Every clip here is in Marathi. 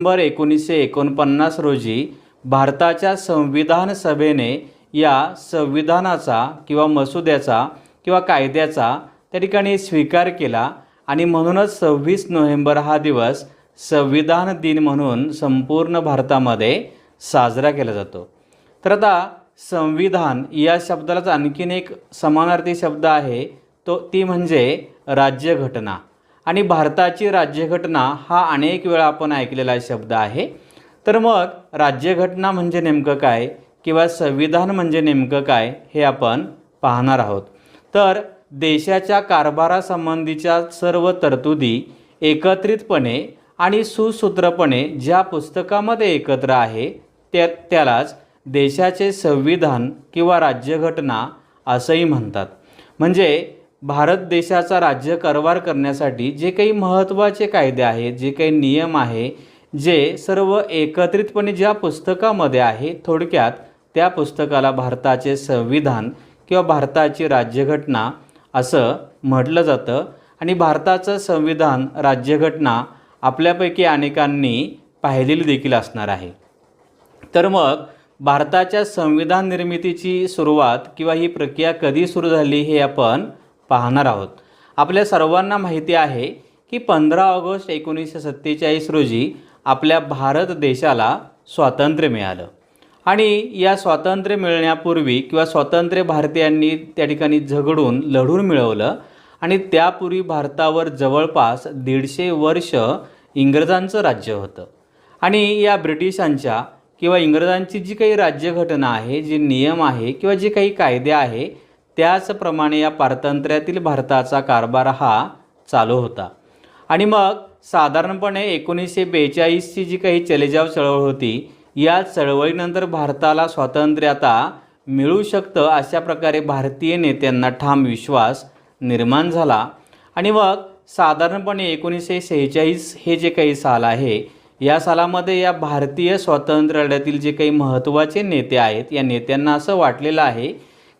नोव्हेंबर एकोणीसशे एकोणपन्नास रोजी भारताच्या संविधान सभेने या संविधानाचा किंवा मसुद्याचा किंवा कायद्याचा त्या ठिकाणी स्वीकार केला आणि म्हणूनच सव्वीस नोव्हेंबर हा दिवस संविधान दिन म्हणून संपूर्ण भारतामध्ये साजरा केला जातो. तर आता संविधान या शब्दालाच आणखीन एक समानार्थी शब्द आहे तो ती म्हणजे राज्यघटना. आणि भारताची राज्यघटना हा अनेक वेळा आपण ऐकलेला शब्द आहे. तर मग राज्यघटना म्हणजे नेमकं काय किंवा संविधान म्हणजे नेमकं काय हे आपण पाहणार आहोत. तर देशाच्या कारभारासंबंधीच्या सर्व तरतुदी एकत्रितपणे आणि सुसूत्रपणे ज्या पुस्तकामध्ये एकत्र आहे त्या त्यालाच देशाचे संविधान किंवा राज्यघटना असंही म्हणतात. म्हणजे भारत देशाचा राज्य कारभार करण्यासाठी जे काही महत्त्वाचे कायदे आहेत जे काही नियम आहे जे सर्व एकत्रितपणे ज्या पुस्तकामध्ये आहे थोडक्यात त्या पुस्तकाला भारताचे संविधान किंवा भारताची राज्यघटना असं म्हटलं जातं. आणि भारताचं संविधान राज्यघटना आपल्यापैकी अनेकांनी पाहिलेली देखील असणार आहे. तर मग भारताच्या संविधान निर्मितीची सुरुवात किंवा ही प्रक्रिया कधी सुरू झाली हे आपण पाहणार आहोत. आपल्या सर्वांना माहिती आहे की पंधरा ऑगस्ट एकोणीसशे सत्तेचाळीस रोजी आपल्या भारत देशाला स्वातंत्र्य मिळालं. आणि या स्वातंत्र्य मिळण्यापूर्वी किंवा स्वातंत्र्य भारतीयांनी त्या ठिकाणी झगडून लढून मिळवलं आणि त्यापूर्वी भारतावर जवळपास दीडशे वर्ष इंग्रजांचं राज्य होतं. आणि या ब्रिटिशांच्या किंवा इंग्रजांची जी काही राज्यघटना आहे जे नियम आहे किंवा जे काही कायदे आहे त्याचप्रमाणे या पारतंत्र्यातील भारताचा कारभार हा चालू होता. आणि मग साधारणपणे एकोणीसशे बेचाळीसची जी काही चलेजाव चळवळ होती या चळवळीनंतर भारताला स्वातंत्र्य आता मिळू शकतं अशा प्रकारे भारतीय नेत्यांना ठाम विश्वास निर्माण झाला. आणि मग साधारणपणे एकोणीसशे सेहेचाळीस हे जे काही साल आहे या सालामध्ये या भारतीय स्वातंत्र्य लढ्यातील जे काही महत्त्वाचे नेते आहेत या नेत्यांना असं वाटलेलं आहे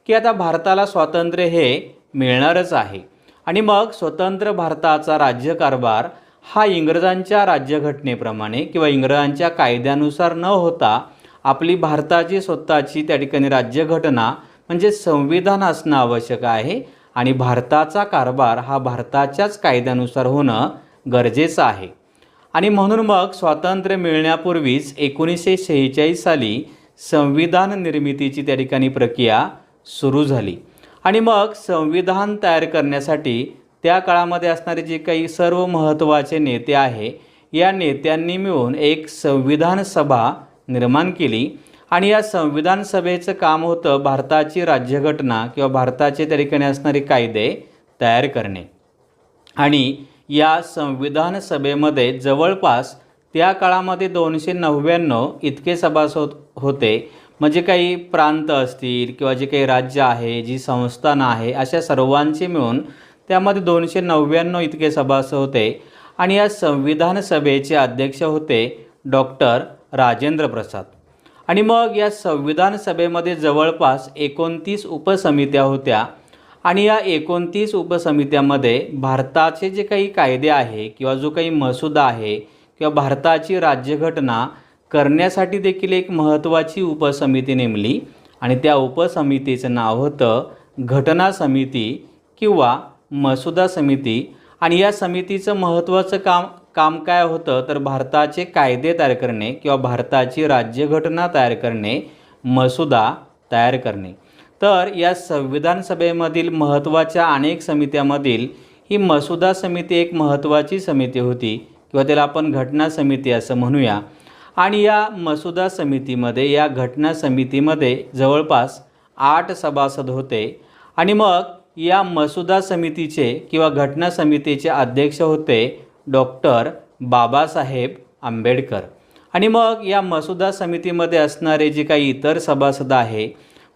की आता भारताला स्वातंत्र्य हे मिळणारच आहे. आणि मग स्वतंत्र भारताचा राज्यकारभार हा इंग्रजांच्या राज्यघटनेप्रमाणे किंवा इंग्रजांच्या कायद्यानुसार न होता आपली भारताची स्वतःची त्या ठिकाणी राज्यघटना म्हणजे संविधान असणं आवश्यक आहे आणि भारताचा कारभार हा भारताच्याच कायद्यानुसार होणं गरजेचं आहे. आणि म्हणून मग स्वातंत्र्य मिळण्यापूर्वीच एकोणीसशे शेहेचाळीस साली संविधान निर्मितीची त्या ठिकाणी प्रक्रिया सुरू झाली. आणि मग संविधान तयार करण्यासाठी त्या काळामध्ये असणारे जे काही सर्व महत्त्वाचे नेते आहे या नेत्यांनी मिळून एक संविधान सभा निर्माण केली. आणि या संविधान सभेचं काम होतं भारताची राज्यघटना किंवा भारताचे त्या ठिकाणी असणारे कायदे तयार करणे. आणि या संविधान सभेमध्ये जवळपास त्या काळामध्ये दोनशे नव्याण्णव इतके सभासद होते. म्हणजे काही प्रांत असतील किंवा जे काही राज्य आहे जी संस्थानं आहे अशा सर्वांचे मिळून त्यामध्ये दोनशे नव्याण्णव इतके सभासद होते आणि या संविधान सभेचे अध्यक्ष होते डॉक्टर राजेंद्र प्रसाद. आणि मग या संविधान सभेमध्ये जवळपास एकोणतीस उपसमित्या होत्या आणि या एकोणतीस उपसमित्यामध्ये भारताचे जे काही कायदे आहे किंवा जो काही मसुदा आहे किंवा भारताची राज्यघटना करण्यासाठी देखील एक महत्त्वाची उपसमिती नेमली आणि त्या उपसमितीचं नाव होतं घटना समिती किंवा मसुदा समिती. आणि या समितीचं महत्त्वाचं काम काम काय होतं? तर भारताचे कायदे तयार करणे किंवा भारताची राज्यघटना तयार करणे मसुदा तयार करणे. तर या संविधान सभेमधील महत्त्वाच्या अनेक समित्यामधील ही मसुदा समिती एक महत्त्वाची समिती होती किंवा त्याला आपण घटना समिती असं म्हणूया. आणि या मसुदा समितीमध्ये या घटना समितीमध्ये जवळपास आठ सभासद होते. आणि मग या मसुदा समितीचे किंवा घटना समितीचे अध्यक्ष होते डॉक्टर बाबासाहेब आंबेडकर. आणि मग या मसुदा समितीमध्ये असणारे जे काही इतर सभासद आहे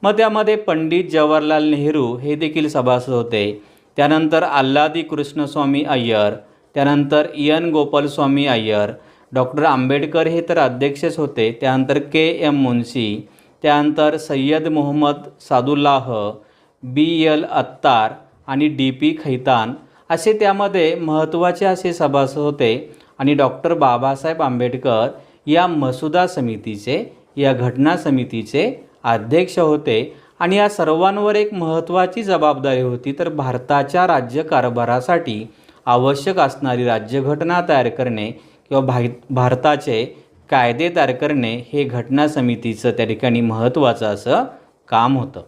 मग त्यामध्ये पंडित जवाहरलाल नेहरू हे देखील सभासद होते. त्यानंतर आल्हादी कृष्णस्वामी अय्यर त्यानंतर इयन गोपालस्वामी अय्यर डॉक्टर आंबेडकर हे तर अध्यक्षच होते त्यानंतर के एम मुन्शी त्यानंतर सय्यद मोहम्मद सादुल्लाह बी एल अत्तार आणि डी पी खैतान असे त्यामध्ये महत्त्वाचे असे सभासद होते आणि डॉक्टर बाबासाहेब आंबेडकर या मसुदा समितीचे या घटना समितीचे अध्यक्ष होते आणि या सर्वांवर एक महत्त्वाची जबाबदारी होती. तर भारताच्या राज्यकारभारासाठी आवश्यक असणारी राज्यघटना तयार करणे किंवा भा भारताचे कायदे तयार करणे हे घटना समितीचं त्या ठिकाणी महत्त्वाचं असं काम होतं.